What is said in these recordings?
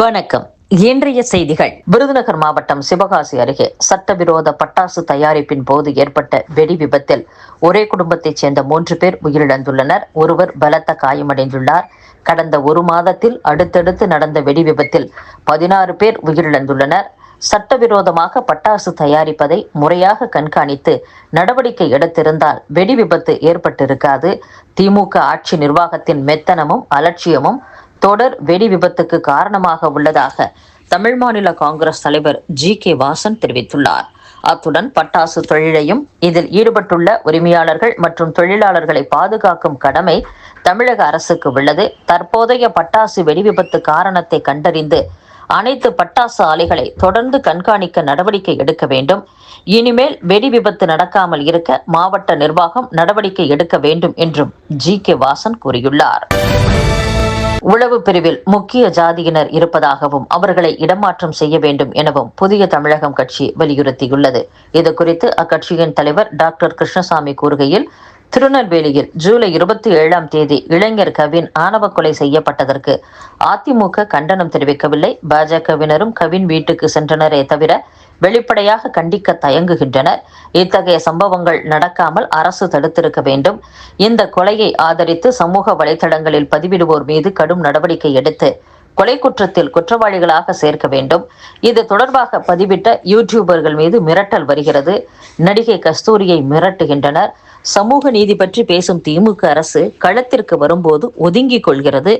வணக்கம். இன்றைய செய்திகள். விருதுநகர் மாவட்டம் சிவகாசி அருகே சட்டவிரோத பட்டாசு தயாரிப்பின் போது ஏற்பட்ட வெடி விபத்தில் ஒரே குடும்பத்தைச் சேர்ந்த மூன்று பேர் உயிரிழந்துள்ளனர். ஒருவர் பலத்த காயமடைந்துள்ளார். கடந்த ஒரு மாதத்தில் அடுத்தடுத்து நடந்த வெடி விபத்தில் பதினாறு பேர் உயிரிழந்துள்ளனர். சட்டவிரோதமாக பட்டாசு தயாரிப்பதை முறையாக கண்காணித்து நடவடிக்கை எடுத்திருந்தால் வெடி விபத்து ஏற்பட்டிருக்காது. திமுக ஆட்சி நிர்வாகத்தின் மெத்தனமும் அலட்சியமும் தொடர் வெடி விபத்துக்கு காரணமாக உள்ளதாக தமிழ் மாநில காங்கிரஸ் தலைவர் ஜி கே வாசன் தெரிவித்துள்ளார். அத்துடன் பட்டாசு தொழிலையும் இதில் ஈடுபட்டுள்ள உரிமையாளர்கள் மற்றும் தொழிலாளர்களை பாதுகாக்கும் கடமை தமிழக அரசுக்கு உள்ளது. தற்போதைய பட்டாசு வெடி விபத்து காரணத்தை கண்டறிந்து அனைத்து பட்டாசு ஆலைகளை தொடர்ந்து கண்காணிக்க நடவடிக்கை எடுக்க வேண்டும். இனிமேல் வெடி விபத்து நடக்காமல் இருக்க மாவட்ட நிர்வாகம் நடவடிக்கை எடுக்க வேண்டும் என்றும் ஜி கே வாசன் கூறியுள்ளார். உளவு பிரிவில் முக்கிய ஜாதியினர் இருப்பதாகவும் அவர்களை இடமாற்றம் செய்ய வேண்டும் எனவும் புதிய தமிழகம் கட்சி வலியுறுத்தியுள்ளது. இது குறித்து அக்கட்சியின் தலைவர் டாக்டர் கிருஷ்ணசாமி கூறுகையில் திருநெல்வேலியில் ஜூலை இருபத்தி ஏழாம் தேதி இளைஞர் கவின் ஆணவ கொலை செய்யப்பட்டதற்கு அதிமுக கண்டனம் தெரிவிக்கவில்லை. பாஜகவினரும் கவின் வீட்டுக்கு சென்றனரே தவிர வெளிப்படையாக கண்டிக்க தயங்குகின்றனர். இத்தகைய சம்பவங்கள் நடக்காமல் அரசு தடுத்திருக்க வேண்டும். இந்த கொலையை ஆதரித்து சமூக வலைதளங்களில் பதிவிடுவோர் மீது கடும் நடவடிக்கை எடுத்து கொலை குற்றத்தில் குற்றவாளிகளாக சேர்க்க வேண்டும். இது தொடர்பாக பதிவிட்ட யூடியூபர்கள் மீது மிரட்டல் வருகிறது. நடிகை கஸ்தூரியை மிரட்டுகின்றனர். சமூக நீதி பற்றி பேசும் திமுக அரசு களத்திற்கு வரும்போது ஒதுங்கிக் கொள்கிறது.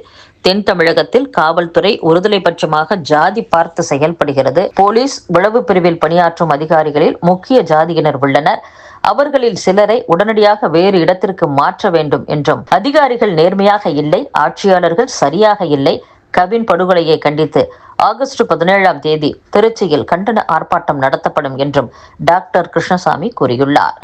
தென் தமிழகத்தில் காவல்துறை ஒருதலை பட்சமாக ஜாதி பார்த்து செயல்படுகிறது. போலீஸ் உளவு பிரிவில் பணியாற்றும் அதிகாரிகளில் முக்கிய ஜாதியினர் உள்ளனர். அவர்களில் சிலரை உடனடியாக வேறு இடத்திற்கு மாற்ற வேண்டும் என்றும். அதிகாரிகள் நேர்மையாக இல்லை ஆட்சியாளர்கள் சரியாக இல்லை கவின் படுகொலையை கண்டித்து ஆகஸ்ட் பதினேழாம் தேதி திருச்சியில் கண்டன ஆர்ப்பாட்டம் நடத்தப்படும் என்றும் டாக்டர் கிருஷ்ணசாமி கூறியுள்ளார்.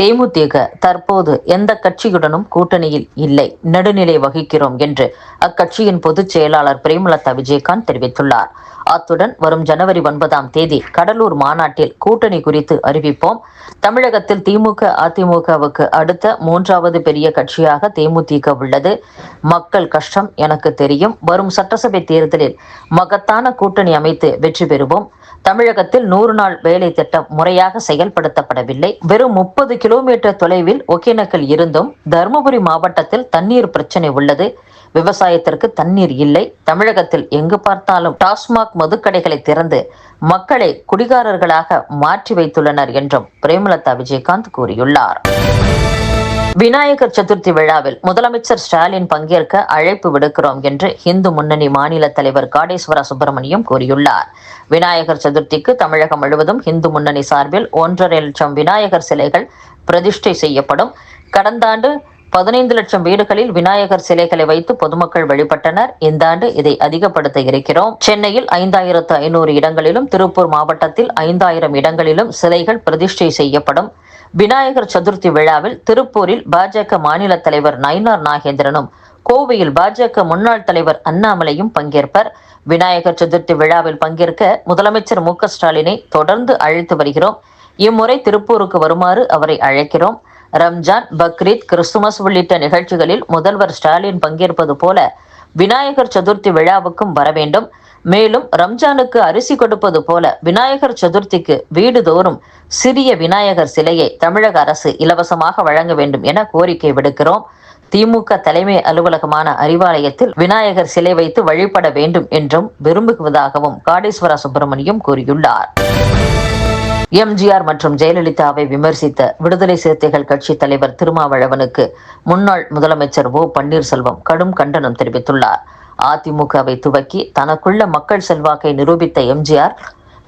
தேமுதிக தற்போது எந்த கட்சியுடனும் கூட்டணியில் இல்லை நடுநிலை வகிக்கிறோம் என்று அக்கட்சியின் பொதுச் செயலாளர் பிரேமலதா விஜயகாந்த் தெரிவித்துள்ளார். அத்துடன் வரும் ஜனவரி ஒன்பதாம் தேதி கடலூர் மாநாட்டில் கூட்டணி குறித்து அறிவிப்போம். தமிழகத்தில் திமுக அதிமுகவுக்கு அடுத்த மூன்றாவது பெரிய கட்சியாக தேமுதிக உள்ளது. மக்கள் கஷ்டம் எனக்கு தெரியும். வரும் சட்டசபை தேர்தலில் மகத்தான கூட்டணி அமைத்து வெற்றி பெறுவோம். தமிழகத்தில் நூறு நாள் வேலை திட்டம் முறையாக செயல்படுத்தப்படவில்லை. வெறும் முப்பது கிலோமீட்டர் தொலைவில் ஒகேனக்கல் இருந்தும் தருமபுரி மாவட்டத்தில் தண்ணீர் பிரச்சனை உள்ளது. விவசாயத்திற்கு தண்ணீர் இல்லை. தமிழகத்தில் எங்கு பார்த்தாலும் டாஸ்மாக் மதுக்கடைகளை திறந்து மக்களை குடிகாரர்களாக மாற்றி வைத்துள்ளனர் என்றும் பிரேமலதா விஜயகாந்த் கூறியுள்ளார். விநாயகர் சதுர்த்தி விழாவில் முதலமைச்சர் ஸ்டாலின் பங்கேற்க அழைப்பு விடுக்கிறோம் என்று இந்து முன்னணி மாநில தலைவர் காடேஸ்வர சுப்பிரமணியம் கூறியுள்ளார். விநாயகர் சதுர்த்திக்கு தமிழகம் முழுவதும் இந்து முன்னணி சார்பில் ஒன்றரை லட்சம் விநாயகர் சிலைகள் பிரதிஷ்டை செய்யப்படும். கடந்த ஆண்டு பதினைந்து லட்சம் வீடுகளில் விநாயகர் சிலைகளை வைத்து பொதுமக்கள் வழிபட்டனர். இந்த ஆண்டு இதை அதிகப்படுத்த இருக்கிறோம். சென்னையில் ஐந்தாயிரத்து ஐநூறு இடங்களிலும் திருப்பூர் மாவட்டத்தில் ஐந்தாயிரம் இடங்களிலும் சிலைகள் பிரதிஷ்டை செய்யப்படும். விநாயகர் சதுர்த்தி விழாவில் திருப்பூரில் பாஜக மாநில தலைவர் நயினார் நாகேந்திரனும் கோவையில் பாஜக முன்னாள் தலைவர் அண்ணாமலையும் பங்கேற்பர். விநாயகர் சதுர்த்தி விழாவில் பங்கேற்க முதலமைச்சர் மு ஸ்டாலினை தொடர்ந்து அழைத்து வருகிறோம். இம்முறை திருப்பூருக்கு வருமாறு அவரை அழைக்கிறோம். ரம்ஜான் பக்ரீத் கிறிஸ்துமஸ் உள்ளிட்ட நிகழ்ச்சிகளில் முதல்வர் ஸ்டாலின் பங்கேற்பது போல விநாயகர் சதுர்த்தி விழாவுக்கும் வர வேண்டும். மேலும் ரம்ஜானுக்கு அரிசி கொடுப்பது போல விநாயகர் சதுர்த்திக்கு வீடுதோறும் சிறிய விநாயகர் சிலையை தமிழக அரசு இலவசமாக வழங்க வேண்டும் என கோரிக்கை விடுக்கிறோம். திமுக தலைமை அலுவலகமான அறிவாலயத்தில் விநாயகர் சிலை வைத்து வழிபட வேண்டும் என்றும் விரும்புவதாகவும் காடேஸ்வர சுப்பிரமணியம் கூறியுள்ளார். எம்ஜிஆர் மற்றும் ஜெயலலிதாவை விமர்சித்த விடுதலை சிறுத்தைகள் கட்சி தலைவர் திருமாவளவனுக்கு முன்னாள் முதலமைச்சர் ஓ பன்னீர்செல்வம் கடும் கண்டனம் தெரிவித்துள்ளார். அதிமுகவை துவக்கி தனக்குள்ள மக்கள் செல்வாக்கை நிரூபித்த எம்ஜிஆர்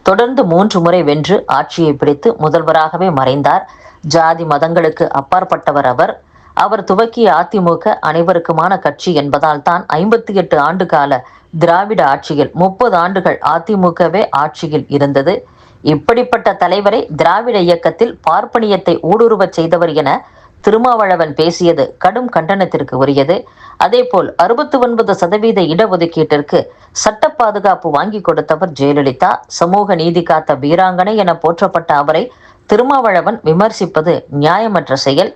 தொடர்ந்து மூன்று முறை வென்று ஆட்சியை பிடித்து முதல்வராகவே மறைந்தார். ஜாதி மதங்களுக்கு அப்பாற்பட்டவர் அவர். அவர் துவக்கிய அதிமுக அனைவருக்குமான கட்சி என்பதால் தான் ஐம்பத்தி எட்டு ஆண்டு கால திராவிட ஆட்சியில் முப்பது ஆண்டுகள் அதிமுகவே ஆட்சியில் இருந்தது. இப்படிப்பட்ட தலைவரை திராவிட இயக்கத்தில் பார்ப்பனியத்தை ஊடுருவச் செய்தவர் என திருமாவளவன் பேசியது கடும் கண்டனத்திற்கு உரியது. அதேபோல் அறுபத்தி ஒன்பது சதவீத இடஒதுக்கீட்டிற்கு சட்ட பாதுகாப்பு வாங்கி கொடுத்தவர் ஜெயலலிதா. சமூக நீதி காத்த வீராங்கனை என போற்றப்பட்ட அவரை திருமாவளவன் விமர்சிப்பது நியாயமற்ற செயல்.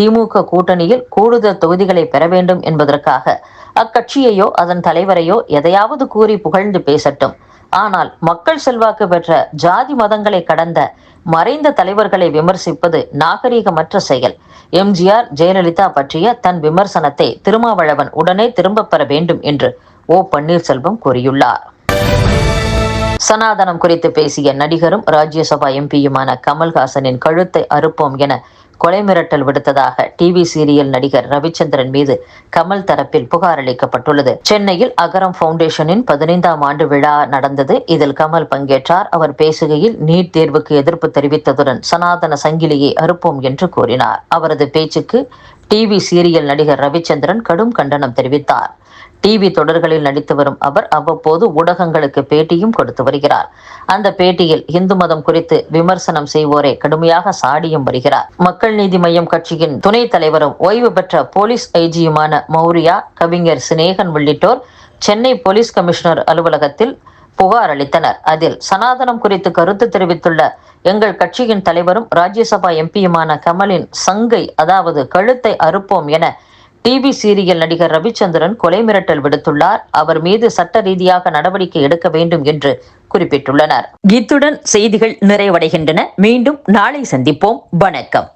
திமுக கூட்டணியில் கூடுதல் தொகுதிகளை பெற வேண்டும் என்பதற்காக அக்கட்சியையோ அதன் தலைவரையோ எதையாவது கூறி புகழ்ந்து பேசட்டும். ஆனால் மக்கள் செல்வாக்கு பெற்ற ஜாதி மதங்களை கடந்த மறைந்த தலைவர்களை விமர்சிப்பது நாகரீகமற்ற செயல். எம்ஜிஆர் ஜெயலலிதா பற்றிய தன் விமர்சனத்தை திருமாவளவன் உடனே திரும்பப் பெற வேண்டும் என்று ஓ. பன்னீர்செல்வம் கூறியுள்ளார். சனாதனம் குறித்து பேசிய நடிகரும் ராஜ்யசபா எம்பியுமான கமல்ஹாசனின் கழுத்தை அறுப்போம் என கொலை மிரட்டல் விடுத்ததாக டிவி சீரியல் நடிகர் ரவிச்சந்திரன் மீது கமல் தரப்பில் புகார் அளிக்கப்பட்டுள்ளது. சென்னையில் அகரம் பவுண்டேஷனின் பதினைந்தாம் ஆண்டு விழா நடந்தது. இதில் கமல் பங்கேற்றார். அவர் பேசுகையில் நீட் தேர்வுக்கு எதிர்ப்பு தெரிவித்ததுடன் சனாதன சங்கிலியை அறுப்போம் என்று கூறினார். அவரது பேச்சுக்கு டிவி சீரியல் நடிகர் ரவிச்சந்திரன் கடும் கண்டனம் தெரிவித்தார். டிவி தொடர்களில் நடித்து வரும் அவர் அவ்வப்போது ஊடகங்களுக்கு பேட்டியும் கொடுத்து வருகிறார். அந்த பேட்டியில் இந்து மதம் குறித்து விமர்சனம் செய்வோரை கடுமையாக சாடியும் வருகிறார். மக்கள் நீதி மய்யம் கட்சியின் துணைத் தலைவரும் ஓய்வு பெற்ற போலீஸ் ஐஜியுமான மௌரியா கவிஞர் சினேகன் உள்ளிட்டோர் சென்னை போலீஸ் கமிஷனர் அலுவலகத்தில் புகார் அளித்தனர். அதில் சனாதனம் குறித்து கருத்து தெரிவித்துள்ள எங்கள் கட்சியின் தலைவரும் ராஜ்யசபா எம்பியுமான கமலின் சங்கை அதாவது கழுத்தை அறுப்போம் என டிவி சீரியல் நடிகர் ரவிச்சந்திரன் கொலை மிரட்டல் விடுத்துள்ளார். அவர் மீது சட்ட ரீதியாக நடவடிக்கை எடுக்க வேண்டும் என்று குறிப்பிட்டுள்ளனர். இத்துடன் செய்திகள் நிறைவடைகின்றன. மீண்டும் நாளை சந்திப்போம். வணக்கம்.